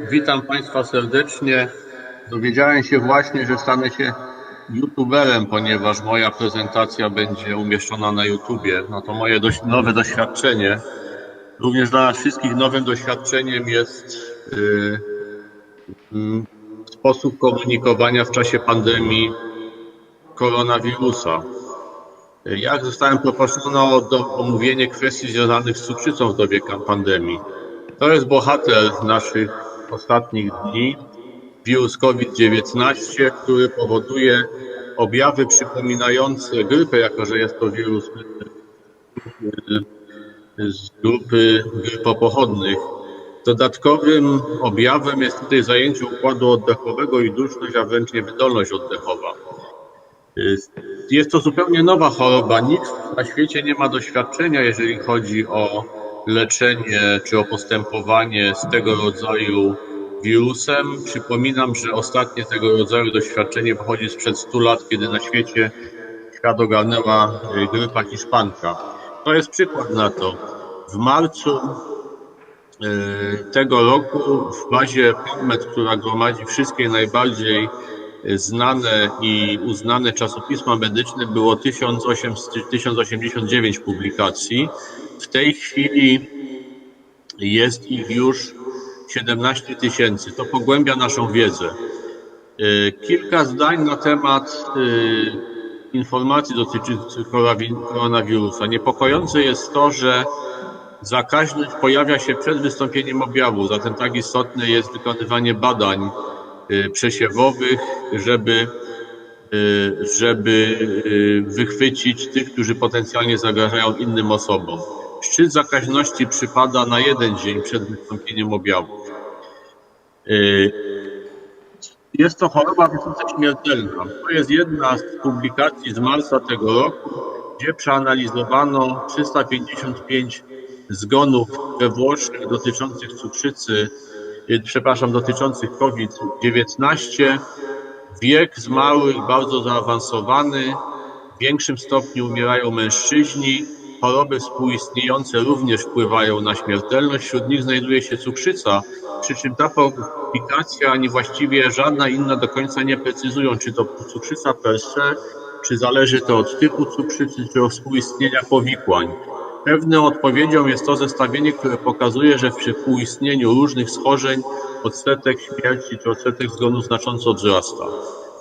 Witam Państwa serdecznie. Dowiedziałem się właśnie, że stanę się youtuberem, ponieważ moja prezentacja będzie umieszczona na YouTubie. No to moje dość nowe doświadczenie. Również dla nas wszystkich nowym doświadczeniem jest yy, mm, sposób komunikowania w czasie pandemii koronawirusa. Jak zostałem poproszony o omówienie kwestii związanych z cukrzycą w dobie pandemii. To jest bohater naszych ostatnich dni, wirus COVID-19, który powoduje objawy przypominające grypę, jako że jest to wirus y, z grupy grypopochodnych. Dodatkowym objawem jest tutaj zajęcie układu oddechowego i duszność, a wręcz niewydolność oddechowa. Y, Jest to zupełnie nowa choroba. Nikt na świecie nie ma doświadczenia, jeżeli chodzi o leczenie czy o postępowanie z tego rodzaju wirusem. Przypominam, że ostatnie tego rodzaju doświadczenie pochodzi sprzed 100 lat, kiedy na świecie świat ogarnęła y, grypa hiszpanka. To jest przykład na to. W marcu y, tego roku w bazie PubMed, która gromadzi wszystkie najbardziej znane i uznane czasopisma medyczne było 1800, 1089 publikacji. W tej chwili jest ich już 17 tysięcy. To pogłębia naszą wiedzę. Y, Kilka zdań na temat y, informacji dotyczących koronawi- koronawirusa. Niepokojące jest to, że zakaźność pojawia się przed wystąpieniem objawu, zatem tak istotne jest wykonywanie badań y, przesiewowych, żeby, żeby y, wychwycić tych, którzy potencjalnie zagrażają innym osobom. Szczyt zakaźności przypada na jeden dzień przed wystąpieniem objawów. Y, Jest to choroba wysoce śmiertelna. To jest jedna z publikacji z marca tego roku, gdzie przeanalizowano 355 zgonów we Włoszech dotyczących cukrzycy, y, przepraszam, dotyczących COVID-19. Wiek zmarłych bardzo zaawansowany, w większym stopniu umierają mężczyźni. Choroby współistniejące również wpływają na śmiertelność. Wśród nich znajduje się cukrzyca, przy czym ta publikacja ani właściwie żadna inna do końca nie precyzują, czy to cukrzyca per se, czy zależy to od typu cukrzycy, czy od współistnienia powikłań. Pewną odpowiedzią jest to zestawienie, które pokazuje, że przy współistnieniu różnych schorzeń odsetek śmierci czy odsetek zgonów znacząco wzrasta.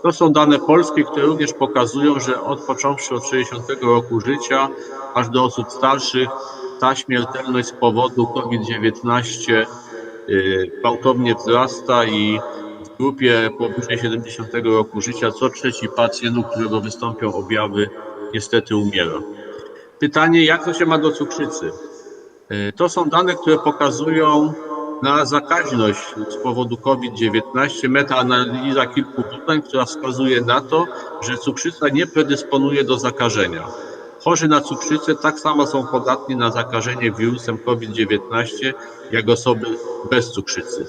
To są dane polskie, które również pokazują, że od począwszy od 60 roku życia aż do osób starszych ta śmiertelność z powodu COVID-19 y, gwałtownie wzrasta i w grupie powyżej 70 roku życia co trzeci pacjent, u którego wystąpią objawy, niestety umiera. Pytanie, jak to się ma do cukrzycy? Y, To są dane, które pokazują na zakaźność z powodu COVID-19. Metaanaliza kilku badań, która wskazuje na to, że cukrzyca nie predysponuje do zakażenia. Chorzy na cukrzycę tak samo są podatni na zakażenie wirusem COVID-19, jak osoby bez cukrzycy.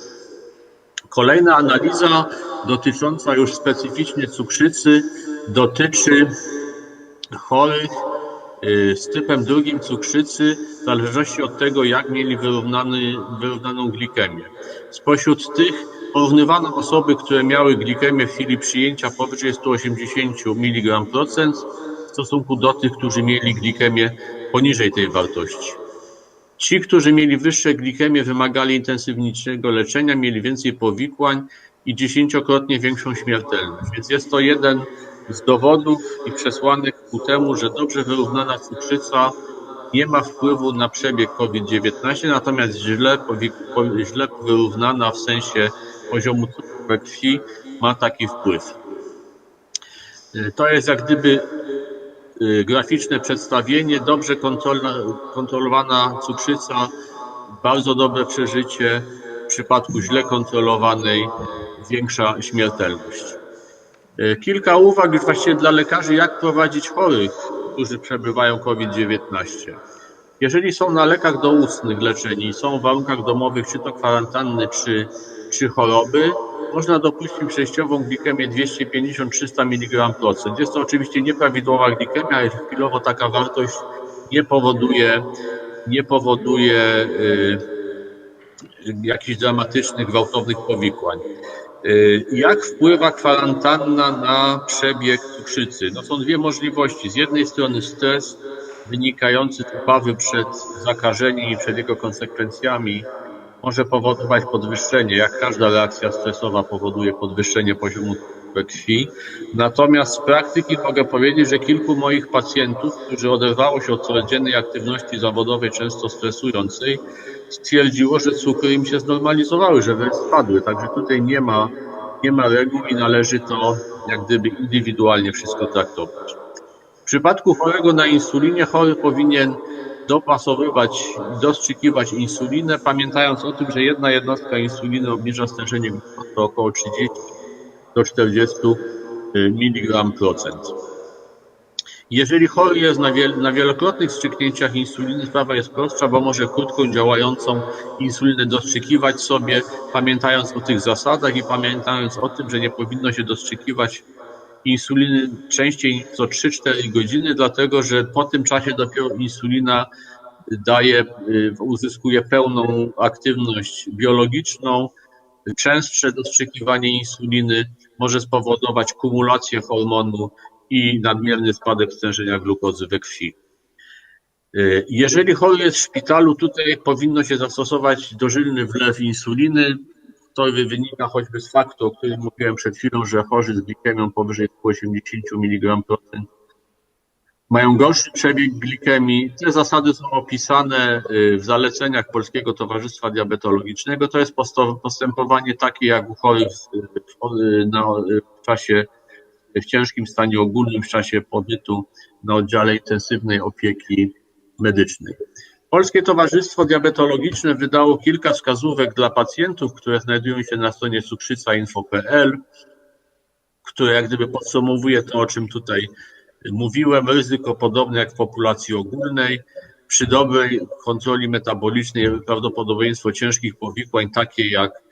Kolejna analiza dotycząca już specyficznie cukrzycy dotyczy chorych z typem drugim cukrzycy w zależności od tego, jak mieli wyrównany, wyrównaną glikemię. Spośród tych porównywano osoby, które miały glikemię w chwili przyjęcia powyżej 180 mg w stosunku do tych, którzy mieli glikemię poniżej tej wartości. Ci, którzy mieli wyższe glikemie, wymagali intensywniejszego leczenia, mieli więcej powikłań i dziesięciokrotnie większą śmiertelność. Więc jest to jeden z dowodów i przesłanek ku temu, że dobrze wyrównana cukrzyca nie ma wpływu na przebieg COVID-19, natomiast źle, źle wyrównana w sensie poziomu cukru we krwi ma taki wpływ. To jest jak gdyby y, graficzne przedstawienie, dobrze kontrolowana cukrzyca, bardzo dobre przeżycie, w przypadku źle kontrolowanej większa śmiertelność. Y, Kilka uwag już właściwie dla lekarzy, jak prowadzić chorych, którzy przebywają COVID-19. Jeżeli są na lekach doustnych leczeni, są w warunkach domowych, czy to kwarantanny, czy, czy choroby, można dopuścić przejściową glikemię 250-300 mg procent. Jest to oczywiście nieprawidłowa glikemia, ale chwilowo taka wartość nie powoduje, nie powoduje y, jakichś dramatycznych, gwałtownych powikłań. Y, Jak wpływa kwarantanna na przebieg cukrzycy? No są dwie możliwości. Z jednej strony stres wynikający z obawy przed zakażeniem i przed jego konsekwencjami może powodować podwyższenie, jak każda reakcja stresowa powoduje podwyższenie poziomu krwi. Natomiast z praktyki mogę powiedzieć, że kilku moich pacjentów, którzy oderwało się od codziennej aktywności zawodowej, często stresującej, stwierdziło, że cukry im się znormalizowały, że wręcz spadły. Także tutaj nie ma, nie ma reguł i należy to jak gdyby indywidualnie wszystko traktować. W przypadku chorego na insulinie chory powinien dopasowywać dostrzykiwać insulinę, pamiętając o tym, że jedna jednostka insuliny obniża stężenie glukozy o około 30 do 40 mg procent. Jeżeli chory jest na, wiel na wielokrotnych strzyknięciach insuliny, sprawa jest prostsza, bo może krótką działającą insulinę dostrzykiwać sobie, pamiętając o tych zasadach i pamiętając o tym, że nie powinno się dostrzykiwać insuliny częściej co 3-4 godziny, dlatego że po tym czasie dopiero insulina daje, uzyskuje pełną aktywność biologiczną. Częstsze dostrzykiwanie insuliny może spowodować kumulację hormonu i nadmierny spadek stężenia glukozy we krwi. Jeżeli chory jest w szpitalu, tutaj powinno się zastosować dożylny wlew insuliny. To wynika choćby z faktu, o którym mówiłem przed chwilą, że chorzy z glikemią powyżej 180 mg mają gorszy przebieg glikemii. Te zasady są opisane w zaleceniach Polskiego Towarzystwa Diabetologicznego. To jest postępowanie takie jak u chorych w czasie w ciężkim stanie ogólnym w czasie pobytu na oddziale intensywnej opieki medycznej. Polskie Towarzystwo Diabetologiczne wydało kilka wskazówek dla pacjentów, które znajdują się na stronie cukrzycainfo.pl, które jak gdyby podsumowuje to, o czym tutaj mówiłem. Ryzyko podobne jak w populacji ogólnej. Przy dobrej kontroli metabolicznej prawdopodobieństwo ciężkich powikłań takie jak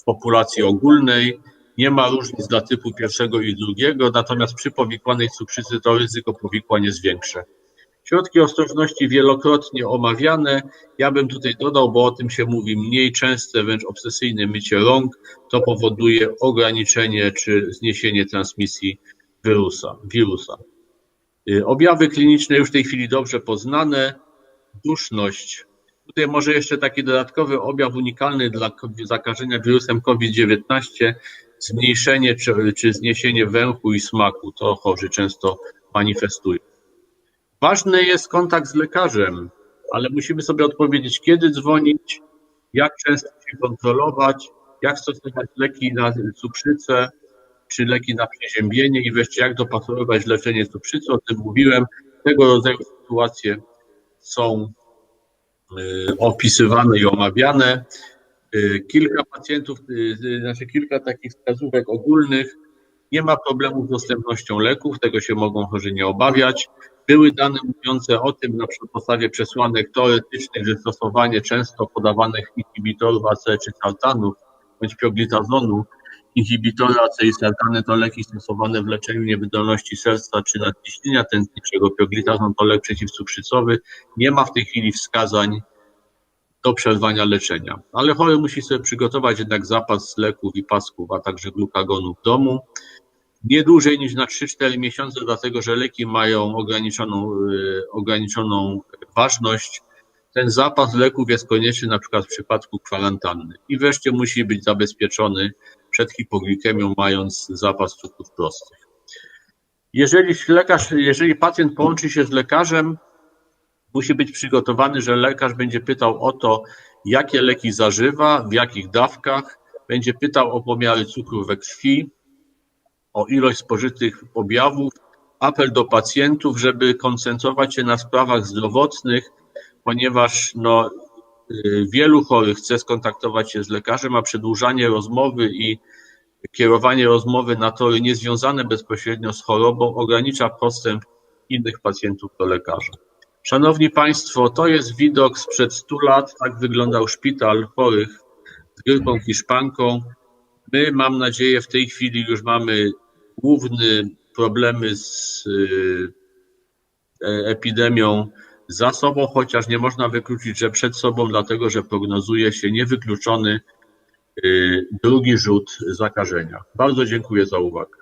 w populacji ogólnej nie ma różnic dla typu pierwszego i drugiego, natomiast przy powikłanej cukrzycy to ryzyko powikłań jest większe. Środki ostrożności wielokrotnie omawiane. Ja bym tutaj dodał, bo o tym się mówi mniej częste, wręcz obsesyjne mycie rąk. To powoduje ograniczenie czy zniesienie transmisji wirusa. wirusa. Objawy kliniczne już w tej chwili dobrze poznane. Duszność. Tutaj może jeszcze taki dodatkowy objaw unikalny dla zakażenia wirusem COVID-19 zmniejszenie czy, czy zniesienie węchu i smaku. To chorzy często manifestują. Ważny jest kontakt z lekarzem, ale musimy sobie odpowiedzieć, kiedy dzwonić, jak często się kontrolować, jak stosować leki na cukrzycę, czy leki na przeziębienie i wreszcie jak dopasowywać leczenie cukrzycy. O tym mówiłem. Tego rodzaju sytuacje są opisywane i omawiane. Kilka pacjentów, znaczy kilka takich wskazówek ogólnych. Nie ma problemu z dostępnością leków, tego się mogą chorzy nie obawiać. Były dane mówiące o tym, na podstawie przesłanek teoretycznych, że stosowanie często podawanych inhibitorów acetylaltanów bądź pioglitazonu, inhibitory acetylaltany to leki stosowane w leczeniu niewydolności serca czy nadciśnienia tętniczego, pioglitazon to lek przeciwcukrzycowy. Nie ma w tej chwili wskazań do przerwania leczenia. Ale chory musi sobie przygotować jednak zapas leków i pasków, a także glukagonu w domu. Nie dłużej niż na 3-4 miesiące, dlatego że leki mają ograniczoną, ograniczoną ważność. Ten zapas leków jest konieczny na przykład w przypadku kwarantanny. I wreszcie musi być zabezpieczony przed hipoglikemią, mając zapas cukrów prostych. Jeżeli lekarz, jeżeli pacjent połączy się z lekarzem, musi być przygotowany, że lekarz będzie pytał o to, jakie leki zażywa, w jakich dawkach, będzie pytał o pomiary cukru we krwi, o ilość spożytych objawów. Apel do pacjentów, żeby koncentrować się na sprawach zdrowotnych, ponieważ no, wielu chorych chce skontaktować się z lekarzem, a przedłużanie rozmowy i kierowanie rozmowy na tory niezwiązane bezpośrednio z chorobą ogranicza postęp innych pacjentów do lekarza. Szanowni Państwo, to jest widok sprzed 100 lat. Tak wyglądał szpital chorych z grypą hiszpanką. My, mam nadzieję, w tej chwili już mamy główne problemy z epidemią za sobą, chociaż nie można wykluczyć, że przed sobą, dlatego że prognozuje się niewykluczony y, drugi rzut zakażenia. Bardzo dziękuję za uwagę.